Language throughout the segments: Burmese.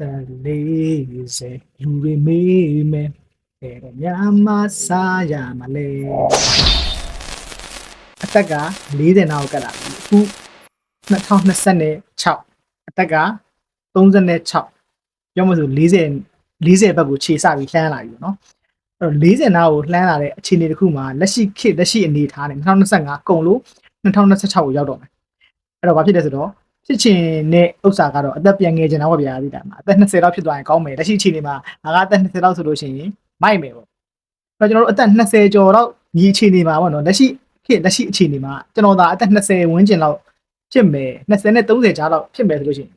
တလေးစေလူတွေမေးမယ်တဲ့တော့ညမစားရမလဲအသက်က40နောက်ကလာပြီအခု2026အသက်က36ပြောမလို့40 40ဘက်ကိုခြေစပြီးလှမ်းလာပြီပေါ့နော်အဲ့တော့40နားကိုလှမ်းလာတဲ့အခြေအနေတစ်ခုမှာလက်ရှိခေတ်လက်ရှိအနေအထားနဲ့2025ကုန်လို့2026ကိုရောက်တော့မယ်အဲ့တော့ဘာဖြစ်လဲဆိုတော့ ဖြစ်ချင်တဲ့ဥစ္စာကတော့အသက်ပြန်ငယ်ချင်တာပေါ့ဗျာဒီတိုင်းမှာအသက်20လောက်ဖြစ်သွားရင်ကောင်းမယ်လက်ရှိအခြေအနေမှာငါကအသက်20လောက်ဆိုလို့ရှိရင်မိုက်မယ်ပေါ့အဲ့တော့ကျွန်တော်တို့အသက်20ကျော်လောက်ဒီအခြေအနေမှာပေါ့နော်လက်ရှိခေတ်လက်ရှိအခြေအနေမှာကျွန်တော်သာအသက်20ဝန်းကျင်လောက်ဖြစ်မယ်20နဲ့30ကြားလောက်ဖြစ်မယ်ဆိုလို့ရှိရင်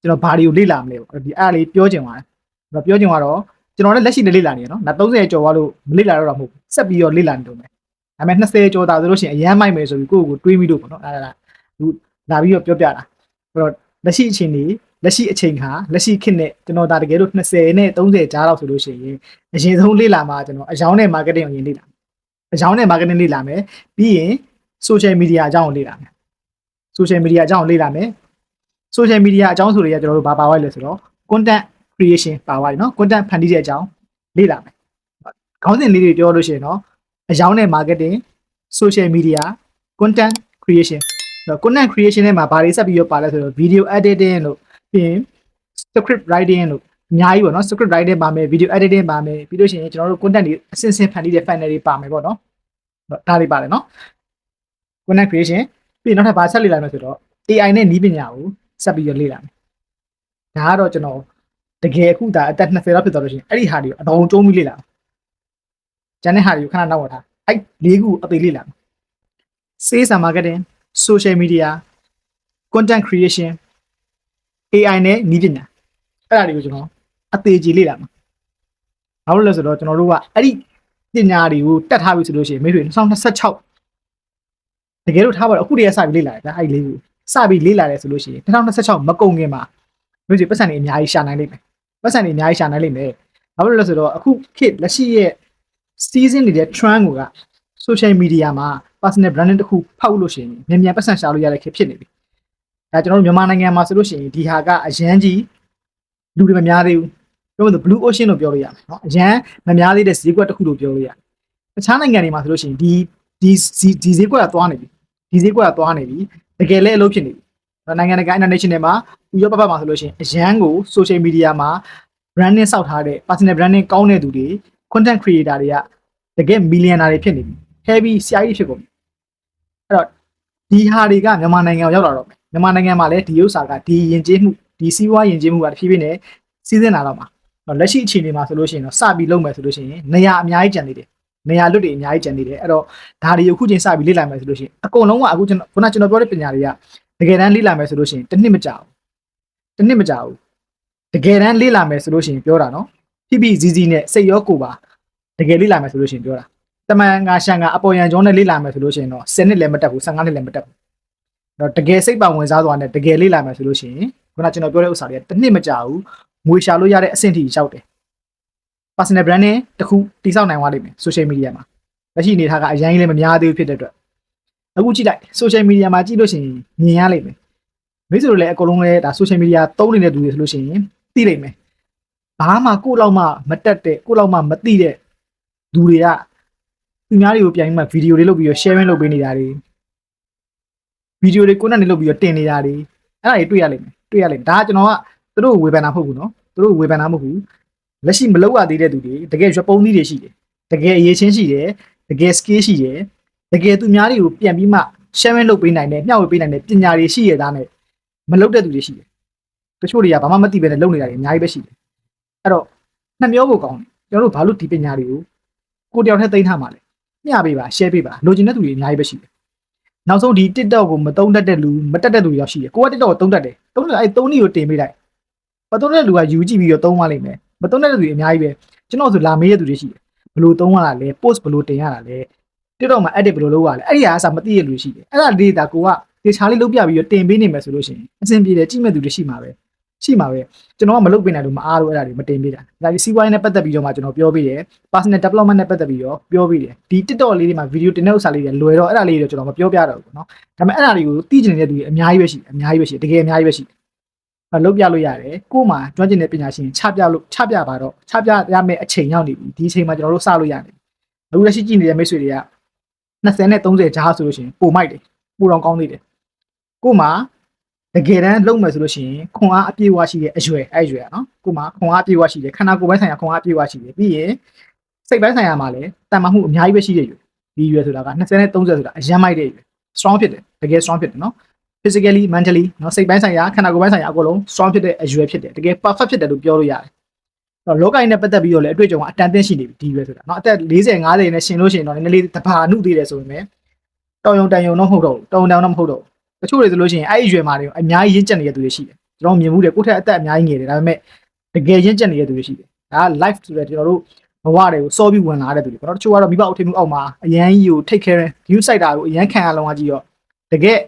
ကျွန်တော်ဘာတွေကိုလေ့လာမလဲပေါ့ဒီအားလေးပြောချင်ပါတယ်ကျွန်တော်ပြောချင်ကတော့ကျွန်တော်လည်းလက်ရှိနဲ့လေ့လာနေရနော်နောက်30ကျော်သွားလို့မလေ့လာတော့တာမဟုတ်ဘူးဆက်ပြီးတော့လေ့လာနေတော့မယ်ဒါပေမဲ့20ကျော်တာဆိုလို့ရှိရင်အရန်မိုက်မယ်ဆိုပြီးကိုယ့်ကိုယ်တွေးပြီးတော့ပေါ့နော်အဲ့ဒါက လာပြီးတော့ပြောပြတာအဲ့တော့လက်ရှိအချိန်ဒီလက်ရှိအချိန်ခါလက်ရှိခေတ်နဲ့ကျွန်တော်ဒါတကယ်လို့20နဲ့30ကြားလောက်ဆိုလို့ရှိရင်အရင်ဆုံးလေ့လာမှာကျွန်တော်အယောင်းနဲ့ marketing ကိုရင်လေ့လာအယောင်းနဲ့ marketing လေ့လာမယ်ပြီးရင် social media အကြောင်းကိုလေ့လာမယ် social media အကြောင်းကိုလေ့လာမယ် social media အကြောင်းဆိုတွေကကျွန်တော်တို့ဘာပါဝိုက်လဲဆိုတော့ content creation ပါဝိုက်နော် content ဖန်တီးတဲ့အကြောင်းလေ့လာမယ်ခေါင်းစဉ်လေးတွေပြောလို့ရှိရင်တော့အယောင်းနဲ့ marketing social media content creation content creation ထဲမှာဘာတွေဆက်ပြီးတော့ပါလဲဆိုတော့ video editing လို့ပြီးရင် script writing လို့အများကြီးပေါ့နော် script writing ပါမယ် video editing ပါမယ်ပြီးလို့ရှိရင်ကျွန်တော်တို့ content တွေအစင်စင်ဖန်တီးတဲ့ funnel တွေပါမယ်ပေါ့နော်ဒါတွေပါတယ်နော် content creation ပြီးရင်နောက်ထပ်ဘာဆက်လေ့လာမလဲဆိုတော့ AI နဲ့နည်းပညာကိုဆက်ပြီးတော့လေ့လာမယ်ဒါကတော့ကျွန်တော်တကယ်အခုဒါအသက်20လောက်ဖြစ်သွားလို့ရှိရင်အဲ့ဒီဟာတွေကိုအတော်ကျုံးပြီးလေ့လာမယ်ကျန်တဲ့ဟာတွေကိုခဏနောက်ဝထားအဲ့လေးခုအသေးလေ့လာမယ် sales and marketing social media content creation AI နဲ့နည်းပညာအဲ့ဒါတွေကိုကျွန်တော်အသေးကြီးလေ့လာမှာဘာလို့လဲဆိုတော့ကျွန်တော်တို့ကအဲ့ဒီပညာတွေကိုတက်ထားပြီဆိုလို့ရှိရင်မိတ်ဆွေ2026တကယ်လို့ထားပါတော့အခုတည်းကစပြီးလေ့လာတယ်ဗျအဲ့ဒီလေးကိုစပြီးလေ့လာတယ်ဆိုလို့ရှိရင်2026မကုန်ခင်မှာမိတ်ဆွေပတ်စံတွေအများကြီးရှာနိုင်လိမ့်မယ်ပတ်စံတွေအများကြီးရှာနိုင်လိမ့်မယ်ဘာလို့လဲဆိုတော့အခုခေတ်လက်ရှိရဲ့ season နေတဲ့ trend ကိုက social media မှာ personal branding တစ်ခုဖောက်လို့ရှိရင်မြန်မြန်ပတ်စံရှာလို့ရတဲ့ခေတ်ဖြစ်နေပြီ။ဒါကျွန်တော်တို့မြန်မာနိုင်ငံမှာဆိုလို့ရှိရင်ဒီဟာကအရန်ကြီးလူတွေမများသေးဘူး။ပြောမလို့ blue ocean လို့ပြောလို့ရမယ်နော်။အရန်မများသေးတဲ့ဈေးကွက်တစ်ခုလို့ပြောလို့ရတယ်။တခြားနိုင်ငံတွေမှာဆိုလို့ရှိရင်ဒီဒီဒီဈေးကွက်ကသွားနေပြီ။ဒီဈေးကွက်ကသွားနေပြီ။တကယ်လည်းအလုပ်ဖြစ်နေပြီ။နိုင်ငံတကာ international မှာဥရောပဘက်မှာဆိုလို့ရှိရင်အရန်ကို social media မှာ branding စောက်ထားတဲ့ personal branding ကောင်းတဲ့သူတွေ content creator တွေကတကယ် millionaire တွေဖြစ်နေပြီ။ heavy ဆရာကြီးဖြစ်ကုန်ပြီ အဲ့တော့ဒီဟာတွေကမြန်မာနိုင်ငံကိုရောက်လာတော့မယ်မြန်မာနိုင်ငံမှာလည်းဒီဥစ္စာကဒီယဉ်ကျေးမှုဒီစီးပွားယဉ်ကျေးမှုကတဖြည်းဖြည်းနဲ့စီးဆင်းလာတော့မှာလက်ရှိအခြေအနေမှာဆိုလို့ရှိရင်တော့စပြီးလုပ်မယ်ဆိုလို့ရှိရင်နေရာအများကြီးကျန်နေတယ်နေရာလွတ်တွေအများကြီးကျန်နေတယ်အဲ့တော့ဒါတွေအခုချင်းစပြီးလေ့လာမယ်ဆိုလို့ရှိရင်အကုန်လုံးကအခုကျွန်တော်ခုနကျွန်တော်ပြောတဲ့ပညာတွေကတကယ်တမ်းလေ့လာမယ်ဆိုလို့ရှိရင်တစ်နှစ်မကြာဘူးတစ်နှစ်မကြာဘူးတကယ်တမ်းလေ့လာမယ်ဆိုလို့ရှိရင်ပြောတာနော်ဖိဖိဇီဇီနဲ့စိတ်ရောကိုယ်ပါတကယ်လေ့လာမယ်ဆိုလို့ရှိရင်ပြောတာ တမန်ငါရှန်ကအပေါ်ရန်ကျောင်းနဲ့လေ့လာမယ်ဆိုလို့ရှိရင်တော့10နှစ်လည်းမတက်ဘူး15နှစ်လည်းမတက်ဘူးတော့တကယ်စိတ်ပါဝင်စားသွားနဲ့တကယ်လေ့လာမယ်ဆိုလို့ရှိရင်ခုနကျွန်တော်ပြောတဲ့ဥစ္စာတွေကတစ်နှစ်မကြာဘူးငွေရှာလို့ရတဲ့အဆင့်ထိရောက်တယ် personal branding တခုတိစောက်နိုင်သွားလိမ့်မယ် social media မှာလက်ရှိအနေထားကအရင်လည်းမများသေးဘူးဖြစ်တဲ့အတွက်အခုကြည့်လိုက် social media မှာကြည့်လို့ရှိရင်မြင်ရလိမ့်မယ်မိတ်ဆွေတို့လည်းအကုန်လုံးလည်းဒါ social media သုံးနေတဲ့သူတွေဆိုလို့ရှိရင်သိလိမ့်မယ်ဘာမှကိုယ့်လောက်မှမတက်တဲ့ကိုယ့်လောက်မှမသိတဲ့လူတွေက သူများတွေကိုပြန်ပြီးမှဗီဒီယိုတွေလုပ်ပြီးတော့ sharing လုပ်ပေးနေတာတွေဗီဒီယိုတွေကိုနဲ့လုပ်ပြီးတော့တင်နေတာတွေအဲ့ဒါတွေတွေ့ရလိမ့်မယ်တွေ့ရလိမ့်မယ်ဒါကကျွန်တော်ကသူတို့ဝေဖန်တာမဟုတ်ဘူးနော်သူတို့ဝေဖန်တာမဟုတ်ဘူးလက်ရှိမလုပ်ရသေးတဲ့သူတွေတကယ်ရွှေပုံးသီးတွေရှိတယ်တကယ်အရေးချင်းရှိတယ်တကယ် skill ရှိတယ်တကယ်သူများတွေကိုပြန်ပြီးမှ sharing လုပ်ပေးနိုင်တယ်မျှဝေပေးနိုင်တယ်ပညာတွေရှိရတာနဲ့မလုပ်တဲ့သူတွေရှိတယ်တချို့တွေကဘာမှမသိဘဲနဲ့လုပ်နေတာတွေအများကြီးပဲရှိတယ်အဲ့တော့နှမျောဖို့ကောင်းတယ်ကျွန်တော်တို့ဘာလို့ဒီပညာတွေကိုကိုတယောက်တည်းသိမ်းထားမှာလဲ မျှပေးပါ share ပေးပါလိုချင်တဲ့သူတွေအများကြီးပဲရှိတယ်နောက်ဆုံးဒီ TikTok ကိုမသုံးတတ်တဲ့လူမတက်တဲ့လူတွေရောက်ရှိတယ်ကိုက TikTok ကိုသုံးတတ်တယ်သုံးတယ်အဲ့သုံးနည်းကိုတင်ပေးလိုက်မသုံးတဲ့လူကယူကြည့်ပြီးတော့သုံးသွားလိမ့်မယ်မသုံးတဲ့လူတွေအများကြီးပဲကျွန်တော်ဆိုလာမေးတဲ့သူတွေရှိတယ်ဘယ်လိုသုံးရတာလဲ post ဘယ်လိုတင်ရတာလဲ TikTok မှာ edit ဘယ်လိုလုပ်ရလဲအဲ့ဒီဟာအစားမသိတဲ့လူတွေရှိတယ်အဲ့ဒါလေးဒါကိုကတေချာလေးလုပ်ပြပြီးတော့တင်ပေးနေမယ်ဆိုလို့ရှိရင်အဆင်ပြေတယ်ကြည့်မဲ့သူတွေရှိမှာပဲ ရှိမှာပဲကျွန်တော်ကမလုပ်ပေးနိုင်လို့မအားလို့အဲ့ဒါတွေမတင်ပေးတာဒါပြီးစီးပွားရေးနဲ့ပတ်သက်ပြီးတော့မှကျွန်တော်ပြောပေးတယ် personal development နဲ့ပတ်သက်ပြီးတော့ပြောပေးတယ်ဒီ TikTok လေးတွေမှာ video တင်တဲ့ဥစ္စာလေးတွေလွယ်တော့အဲ့ဒါလေးတွေကျွန်တော်မပြောပြတော့ဘူးเนาะဒါပေမဲ့အဲ့ဒါတွေကိုသိကျင်နေတဲ့သူတွေအများကြီးပဲရှိတယ်အများကြီးပဲရှိတယ်တကယ်အများကြီးပဲရှိတယ် အဲ့လုပ်ပြလို့ရတယ်ကို့မှာကျွမ်းကျင်တဲ့ပညာရှင်ချပြလို့ချပြပါတော့ချပြရမယ့်အချိန်ရောက်နေပြီဒီအချိန်မှာကျွန်တော်တို့စလို့ရတယ်အခုလက်ရှိကြည့်နေတဲ့မိတ်ဆွေတွေက20နဲ့30ဂျားဆိုလို့ရှိရင်ပိုမိုက်တယ်ပိုတော့ကောင်းသေးတယ်ကို့မှာတ ကယ်တမ်းလုပ်မယ်ဆိုလို့ရှိရင်ခွန်အားအပြည့်အဝရှိတဲ့အရွယ်အဲ့အရွယ်อ่ะနော်ကို့မှာခွန်အားအပြည့်အဝရှိတယ်ခန္ဓာကိုယ်ပိုင်းဆိုင်ရာခွန်အားအပြည့်အဝရှိတယ်ပြီးရင်စိတ်ပိုင်းဆိုင်ရာမှာလည်းတန်မာမှုအများကြီးပဲရှိတဲ့ရွယ်ဒီရွယ်ဆိုတာက20နဲ့30ဆိုတာအရန်မိုက်တဲ့ရွယ် strong ဖြစ်တယ်တကယ် strong ဖြစ်တယ်နော် physically mentally เนาะစိတ်ပိုင်းဆိုင်ရာခန္ဓာကိုယ်ပိုင်းဆိုင်ရာအကုန်လုံး strong ဖြစ်တဲ့အရွယ်ဖြစ်တယ်တကယ် perfect ဖြစ်တယ်လို့ပြောလို့ရတယ်အဲ့တော့လောကကြီးနဲ့ပတ်သက်ပြီးတော့လည်းအတွေ့အကြုံကအတန်တင်းရှိနေပြီဒီရွယ်ဆိုတာเนาะအသက်40 50နဲ့ရှင်လို့ရှိရင်တော့နည်းနည်းလေးတဘာနုသေးတယ်ဆိုပေမဲ့တောင်ယုံတန်ယုံတော့မဟုတ်တော့ဘူးတောင်ယုံတန်ယုံတော့မဟုတ်တော့ဘူး တချို့တွေဆိုလို့ရှိရင်အဲ့ဒီအရွယ်မှာတွေအများကြီးရင့်ကျက်နေတဲ့သူတွေရှိတယ်ကျွန်တော်မြင်မှုတယ်ကိုယ့်ထက်အသက်အများကြီးငယ်တယ်ဒါပေမဲ့တကယ်ရင့်ကျက်နေတဲ့သူတွေရှိတယ်ဒါက life ဆိုတဲ့ကျွန်တော်တို့ဘဝတွေကိုစောပြီးဝင်လာတဲ့သူတွေပေါ့နော်တချို့ကတော့မိဘအုပ်ထိပ်မှုအောက်မှာအရန်ကြီးကို take care view site တာကိုအရန်ခံရလုံးဝကြီးရောတကယ်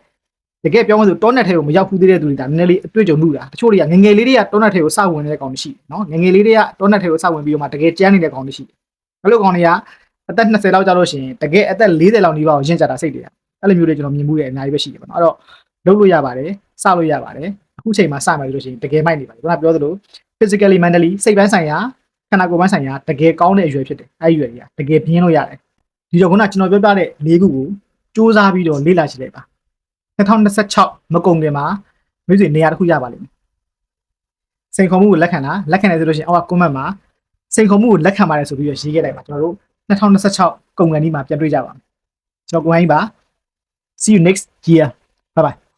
တကယ်ပြောမှဆိုတောနက်ထဲကိုမရောက်ဘူးသေးတဲ့သူတွေဒါနည်းနည်းလေးအတွေ့အကြုံမှုတာတချို့တွေကငယ်ငယ်လေးတွေကတောနက်ထဲကိုစဝင်နေတဲ့ကောင်တွေရှိတယ်နော်ငယ်ငယ်လေးတွေကတောနက်ထဲကိုစဝင်ပြီးတော့မှတကယ်ကြမ်းနေတဲ့ကောင်တွေရှိတယ်အဲ့လိုကောင်တွေကအသက်20လောက်ကြာလို့ရှိရင်တကယ်အသက်40လောက်နီးပါးကိုရင့်ကြတာစိတ်တွေက အဲ့လိုမျိုးတွေကျွန်တော်မြင်မှုတွေအများကြီးပဲရှိတယ်ပေါ့နော်အဲ့တော့လုပ်လို့ရပါတယ်စလို့ရပါတယ်အခုချိန်မှာစမှလို့ရှိရင်တကယ်မိုက်နေပါတယ်ခုနပြောသလို physically mentally စိတ်ပိုင်းဆိုင်ရာခန္ဓာကိုယ်ပိုင်းဆိုင်ရာတကယ်ကောင်းတဲ့အရွယ်ဖြစ်တယ်အဲ့ဒီအရွယ်ကြီးတကယ်ပြင်းလို့ရတယ်ဒီတော့ခုနကျွန်တော်ပြောပြတဲ့၄ခုကိုစူးစမ်းပြီးတော့လေ့လာကြည့်လိုက်ပါ2026မကုန်ခင်မှာမိတ်ဆွေနေရာတစ်ခုရပါလိမ့်မယ်။စိန်ခေါ်မှုကိုလက်ခံတာလက်ခံတယ်ဆိုလို့ရှိရင်အောက်က comment မှာစိန်ခေါ်မှုကိုလက်ခံပါတယ်ဆိုပြီးတော့ရေးခဲ့လိုက်ပါကျွန်တော်တို့2026ကုန်ကန်ဒီမှာပြန်တွေ့ကြပါမယ်။ကျွန်တော်ကိုဟိုင်းပါ See you next year. Bye bye.